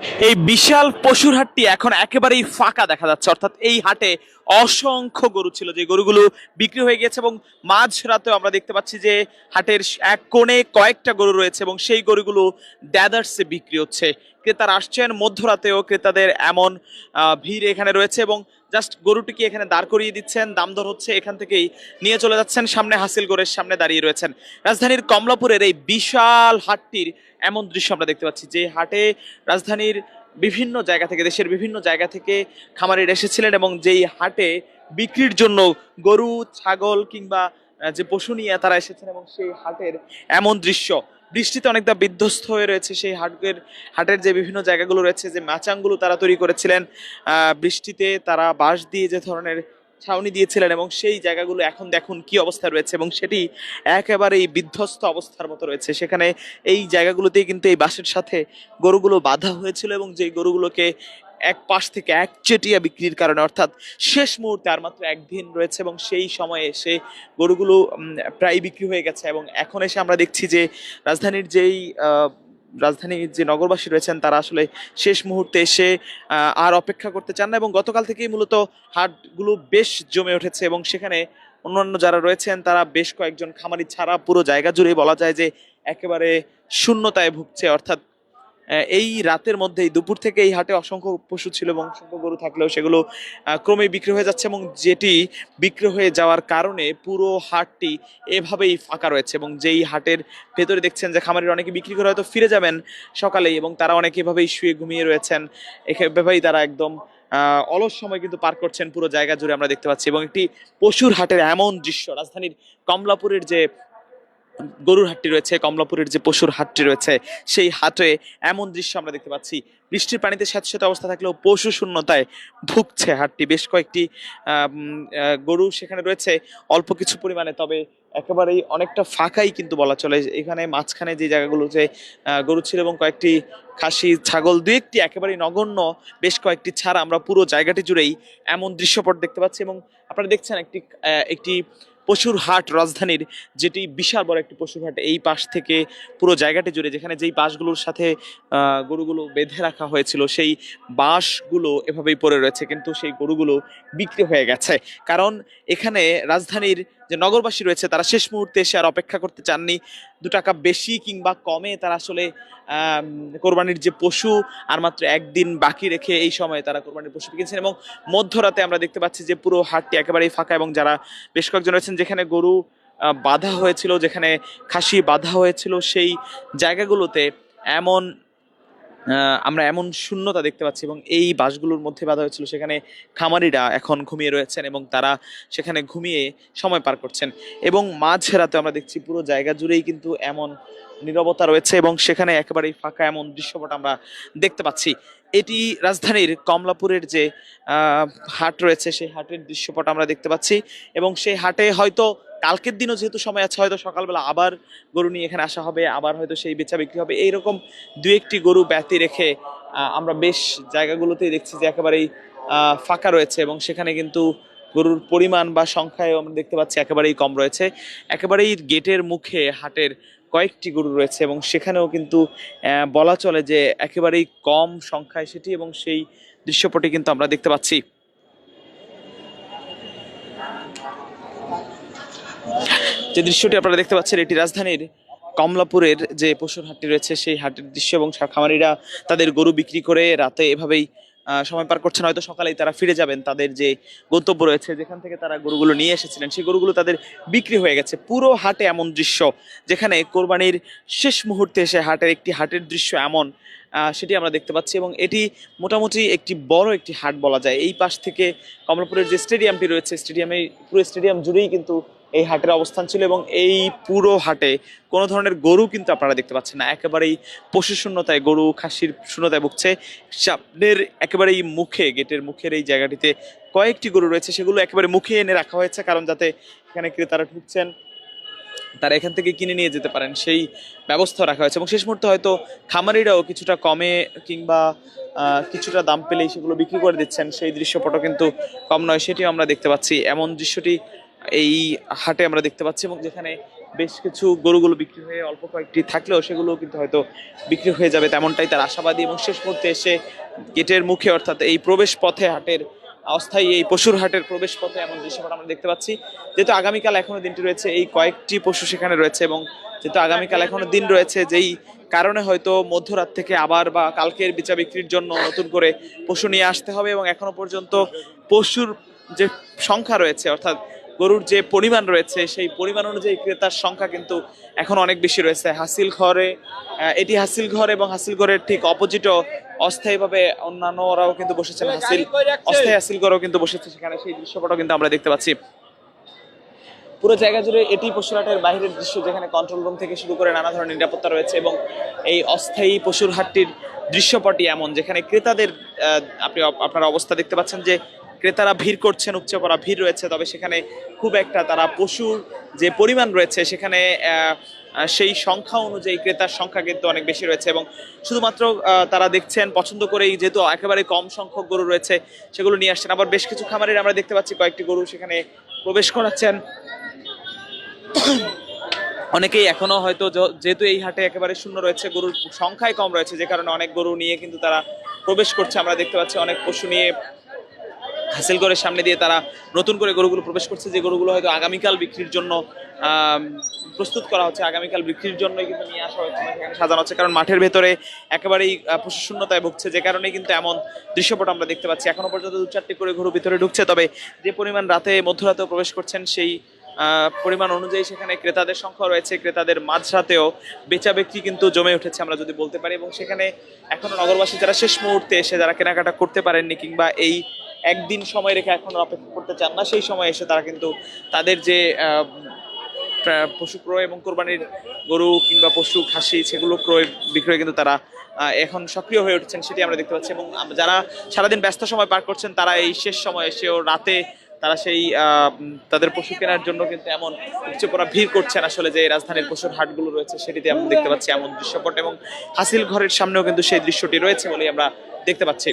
এই বিশাল পশুর হাটটি এখন একেবারেই ফাঁকা দেখা যাচ্ছে। অর্থাৎ এই হাটে অসংখ্য গরু ছিল। যে গরুগুলো বিক্রি হয়ে গেছে এবং মাঝ রাতেও আমরা দেখতে পাচ্ছি যে হাটের এক কোণে কয়েকটা গরু রয়েছে এবং সেই গরুগুলো ড্যাদার্সে বিক্রি হচ্ছে। ক্রেতারা আসছেন, মধ্যরাতেও ক্রেতাদের এমন ভিড় এখানে রয়েছে এবং জাস্ট গরুটিকে এখানে দাঁড় করিয়ে দিচ্ছেন, দাম দর হচ্ছে এখান থেকেই নিয়ে চলে যাচ্ছেন, সামনে হাসিলগড়ের সামনে দাঁড়িয়ে রয়েছেন। রাজধানীর কমলাপুরের এই বিশাল হাটটির এমন দৃশ্য আমরা দেখতে পাচ্ছি, যে হাটে রাজধানীর বিভিন্ন জায়গা থেকে, দেশের বিভিন্ন জায়গা থেকে খামারিরা এসেছিলেন এবং যেই হাটে বিক্রির জন্য গরু, ছাগল কিংবা যে পশু নিয়ে তারা এসেছেন এবং সেই হাটের এমন দৃশ্য বৃষ্টিতে অনেকটা বিধ্বস্ত হয়ে রয়েছে সেই হাটের হাটের যে বিভিন্ন জায়গাগুলো রয়েছে, যে মাচাংগুলো তারা তৈরি করেছিলেন বৃষ্টিতে তারা বাঁশ দিয়ে যে ধরনের ছাউনি দিয়েছিলেন এবং সেই জায়গাগুলো এখন দেখুন কি অবস্থা রয়েছে এবং সেটি একেবারেই বিধ্বস্ত অবস্থার মতো রয়েছে। সেখানে এই জায়গাগুলোতেই কিন্তু এই বাঁশের সাথে গরুগুলো বাঁধা হয়েছিল এবং যেই গরুগুলোকে এক পাশ থেকে এক চেটিয়া বিক্রির কারণে, অর্থাৎ শেষ মুহূর্তে আর মাত্র একদিন রয়েছে এবং সেই সময়ে এসে গরুগুলো প্রায় বিক্রি হয়ে গেছে এবং এখন এসে আমরা দেখছি যে রাজধানীর যেই রাজধানীর যে নগরবাসী রয়েছেন, তারা আসলে শেষ মুহূর্তে এসে আর অপেক্ষা করতে চান না এবং গতকাল থেকেই মূলত হাটগুলো বেশ জমে উঠেছে এবং সেখানে অন্যান্য যারা রয়েছেন, তারা বেশ কয়েকজন খামারি ছাড়া পুরো জায়গা জুড়েই বলা যায় যে একেবারে শূন্যতায় ভুগছে, অর্থাৎ এই রাতের মধ্যেই দুপুর থেকে এই হাটে অসংখ্য পশু ছিল এবং অসংখ্য গরু থাকলেও সেগুলো ক্রমে বিক্রি হয়ে যাচ্ছে এবং যেটি বিক্রি হয়ে যাওয়ার কারণে পুরো হাটটি এভাবেই ফাঁকা রয়েছে এবং যেই হাটের ভেতরে দেখছেন যে খামারের অনেকে বিক্রি করে হয়তো ফিরে যাবেন সকালেই এবং তারা অনেকে এভাবেই শুয়ে ঘুমিয়ে রয়েছেন। এভাবেই তারা একদম অলস সময় কিন্তু পার করছেন পুরো জায়গা জুড়ে আমরা দেখতে পাচ্ছি এবং একটি পশুর হাটের এমন দৃশ্য, রাজধানীর কমলাপুরের যে গরুর হাটটি রয়েছে, কমলাপুরের যে পশুর হাটটি রয়েছে, সেই হাটে এমন দৃশ্য আমরা দেখতে পাচ্ছি। বৃষ্টির পানিতে স্যাঁতস্যাঁতে অবস্থা থাকলেও পশু শূন্যতায় ভুগছে হাটটি। বেশ কয়েকটি গরু সেখানে রয়েছে, অল্প কিছু পরিমাণে, তবে একেবারেই অনেকটা ফাঁকাই কিন্তু বলা চলে। এখানে মাঝখানে যে জায়গাগুলো যে গরু ছিল এবং কয়েকটি খাসি, ছাগল, দু একটি একেবারেই নগণ্য, বেশ কয়েকটি ছাড়া আমরা পুরো জায়গাটি জুড়েই এমন দৃশ্যপট দেখতে পাচ্ছি এবং আপনারা দেখছেন একটি একটি পশুর হাট রাজধানীর যেটি বিশাল বড় একটি পশুর হাট, এই পাশ থেকে পুরো জায়গাটি জুড়ে যেখানে যেই বাঁশগুলোর সাথে গরুগুলো বেঁধে রাখা হয়েছিল, সেই বাঁশগুলো এভাবেই পড়ে রয়েছে, কিন্তু সেই গরুগুলো বিক্রি হয়ে গেছে। কারণ এখানে রাজধানীর যে নগরবাসী রয়েছে, তারা শেষ মুহূর্তে এসে আর অপেক্ষা করতে চাননি। দু টাকা বেশি কিংবা কমে তারা আসলে কোরবানির যে পশু, আর মাত্র একদিন বাকি রেখে এই সময়ে তারা কোরবানির পশু কিনেছেন এবং মধ্যরাতে আমরা দেখতে পাচ্ছি যে পুরো হাটটি একেবারেই ফাঁকা এবং যারা বেশ কয়েকজন রয়েছেন, যেখানে গরু বাঁধা হয়েছিল, যেখানে খাসি বাঁধা হয়েছিল, সেই জায়গাগুলোতে এমন আমরা এমন শূন্যতা দেখতে পাচ্ছি এবং এই বাসগুলোর মধ্যে বাধা হয়েছিল। সেখানে খামারিরা এখন ঘুমিয়ে রয়েছেন এবং তারা সেখানে ঘুমিয়ে সময় পার করছেন। এবং মাঝ রাতে আমরা দেখছি পুরো জায়গা জুড়েই কিন্তু এমন নীরবতা রয়েছে এবং সেখানে একেবারেই ফাঁকা এমন দৃশ্যপট আমরা দেখতে পাচ্ছি। এটি রাজধানীর কমলাপুরের যে হাট রয়েছে, সেই হাটের দৃশ্যপট আমরা দেখতে পাচ্ছি এবং সেই হাটে হয়তো কালকের দিনও যেহেতু সময় আছে, হয়তো সকালবেলা আবার গরু নিয়ে এখানে আসা হবে, আবার হয়তো সেই বেচা বিক্রি হবে। এইরকম দু একটি গরু ব্যতি রেখে আমরা বেশ জায়গাগুলোতেই দেখছি যে একেবারেই ফাঁকা রয়েছে এবং সেখানে কিন্তু গরুর পরিমাণ বা সংখ্যায় আমরা দেখতে পাচ্ছি একেবারেই কম রয়েছে। একেবারেই গেটের মুখে হাটের কয়েকটি গরু রয়েছে এবং সেখানেও কিন্তু বলা চলে যে একেবারেই কম সংখ্যায় সেটি এবং সেই দৃশ্যপটি কিন্তু আমরা দেখতে পাচ্ছি। যে দৃশ্যটি আপনারা দেখতে পাচ্ছেন, এটি রাজধানীর কমলাপুরের যে পশুর হাটটি রয়েছে, সেই হাটের দৃশ্য এবং খামারিরা তাদের গরু বিক্রি করে রাতে এভাবেই সময় পার করছেন। হয়তো সকালেই তারা ফিরে যাবেন, তাদের যে গন্তব্য রয়েছে, যেখান থেকে তারা গরুগুলো নিয়ে এসেছিলেন, সেই গরুগুলো তাদের বিক্রি হয়ে গেছে। পুরো হাটে এমন দৃশ্য, যেখানে কোরবানির শেষ মুহূর্তে এসে হাটের একটি হাটের দৃশ্য এমন সেটি আমরা দেখতে পাচ্ছি এবং এটি মোটামুটি একটি বড় একটি হাট বলা যায়। এই পাশ থেকে কমলাপুরের যে স্টেডিয়ামটি রয়েছে, স্টেডিয়ামে পুরো স্টেডিয়াম জুড়েই কিন্তু এই হাটের অবস্থান ছিল এবং এই পুরো হাটে কোনো ধরনের গরু কিন্তু আপনারা দেখতে পাচ্ছেন না। একেবারেই পশু শূন্যতায়, গরু খাসির শূন্যতায় ভুগছে। সামনের একেবারেই মুখে, গেটের মুখের এই জায়গাটিতে কয়েকটি গরু রয়েছে, সেগুলো একেবারে মুখে এনে রাখা হয়েছে কারণ যাতে এখানে ক্রেতারা ঢুকছেন, তারা এখান থেকে কিনে নিয়ে যেতে পারেন, সেই ব্যবস্থা রাখা হয়েছে। এবং শেষ মুহূর্তে হয়তো খামারিরাও কিছুটা কমে কিংবা কিছুটা দাম পেলেই সেগুলো বিক্রি করে দিচ্ছেন, সেই দৃশ্যপটও কিন্তু কম নয়, সেটিও আমরা দেখতে পাচ্ছি। এমন দৃশ্যটি এই হাটে আমরা দেখতে পাচ্ছি এবং যেখানে বেশ কিছু গরুগুলো বিক্রি হয়ে অল্প কয়েকটি থাকলেও সেগুলো কিন্তু হয়তো বিক্রি হয়ে যাবে তেমনটাই তার আশাবাদী এবং শেষ মুহূর্তে এসে গেটের মুখে অর্থাৎ এই প্রবেশ পথে হাটের, অস্থায়ী এই পশুর হাটের প্রবেশ পথে এমন দৃশ্যপট আমরা দেখতে পাচ্ছি। যেহেতু আগামীকাল এখনও দিনটি রয়েছে, এই কয়েকটি পশু সেখানে রয়েছে এবং যেহেতু আগামীকাল এখনও দিন রয়েছে, যেই কারণে হয়তো মধ্যরাত থেকে আবার বা কালকের বিচা বিক্রির জন্য নতুন করে পশু নিয়ে আসতে হবে এবং এখনও পর্যন্ত পশুর যে সংখ্যা রয়েছে, অর্থাৎ গরুর যে পরিমাণ রয়েছে সেই পরিমাণ অনুযায়ী ক্রেতার সংখ্যা কিন্তু এখন অনেক বেশি রয়েছে। হাসিল ঘরে এটি হাসিল ঘর এবং হাসিল ঘরের ঠিক অপোজিটও অস্থায়ীভাবে অন্যান্য ওরাও কিন্তু বসেছেন। হাসিল অস্থায়ী হাসিল ঘরও কিন্তু বসেছে সেখানে। সেই দৃশ্যপটও কিন্তু আমরা দেখতে পাচ্ছি। পুরো জায়গা জুড়ে এটি পশুরহাটের বাইরের দৃশ্য যেখানে কন্ট্রোল রুম থেকে শুরু করে নানা ধরনের নিরাপত্তা রয়েছে এবং এই অস্থায়ী পশুর হাটটির দৃশ্যপটই এমন যেখানে ক্রেতাদের আহ, আপনি আপ- আপনারা অবস্থা দেখতে পাচ্ছেন যে ক্রেতারা ভিড় করছেন, উপচে পড়া ভিড় রয়েছে, তবে সেখানে খুব একটা তারা পশুর যে পরিমাণ রয়েছে, সেখানে সেই সংখ্যা অনুযায়ী ক্রেতার সংখ্যা কিন্তু অনেক বেশি রয়েছে এবং শুধুমাত্র তারা দেখছেন, পছন্দ করেই যেহেতু একেবারে কম সংখ্যক গরু রয়েছে, সেগুলো নিয়ে আসছেন। আবার বেশ কিছু খামারের আমরা দেখতে পাচ্ছি, কয়েকটি গরু সেখানে প্রবেশ করাচ্ছেন। অনেকেই এখনও হয়তো যেহেতু এই হাটে একেবারে শূন্য রয়েছে, গরুর সংখ্যাই কম রয়েছে, যে কারণে অনেক গরু নিয়ে কিন্তু তারা প্রবেশ করছে। আমরা দেখতে পাচ্ছি অনেক পশু নিয়ে হাসিল করে সামনে দিয়ে তারা নতুন করে গরুগুলো প্রবেশ করছে যে গরুগুলো হয়তো আগামীকাল বিক্রির জন্য প্রস্তুত করা হচ্ছে আগামীকাল বিক্রির জন্যই কিন্তু নিয়ে আসা হচ্ছে না, সেখানে সাজানো হচ্ছে কারণ মাঠের ভেতরে একেবারেই আহ, পশু শূন্যতায় ভুগছে যে কারণে কিন্তু এমন দৃশ্যপট আমরা দেখতে পাচ্ছি। এখনও পর্যন্ত দু চারটি করে গরু ভিতরে ঢুকছে তবে যে পরিমাণ রাতে মধ্যরাতেও প্রবেশ করছেন সেই পরিমাণ অনুযায়ী সেখানে ক্রেতাদের সংখ্যা রয়েছে ক্রেতাদের মাঝরাতেও বেচা বিক্রি কিন্তু জমে উঠেছে আমরা যদি বলতে পারি এবং সেখানে এখনও নগরবাসী যারা শেষ মুহূর্তে এসে যারা কেনাকাটা করতে পারেননি কিংবা এই একদিন সময় রেখে এখন অপেক্ষা করতে চান না। সেই সময় এসে তারা কিন্তু তাদের যে পশু ক্রয় এবং কোরবানির গরু কিংবা পশু, খাসি সেগুলো ক্রয় বিক্রয় কিন্তু তারা এখন সক্রিয় হয়ে উঠছেন সেটি আমরা দেখতে পাচ্ছি। এবং যারা সারাদিন ব্যস্ত সময় পার করছেন, তারা এই শেষ সময় এসেও রাতে তারা সেই তাদের পশু কেনার জন্য কিন্তু এমন উপচে পড়া ভিড় করছেন আসলে যে রাজধানীর পশুর হাটগুলো রয়েছে সেটিতে আমরা দেখতে পাচ্ছি এমন দৃশ্যপট। এবং হাসিল ঘরের সামনেও কিন্তু সেই দৃশ্যটি রয়েছে বলেই আমরা দেখতে পাচ্ছি।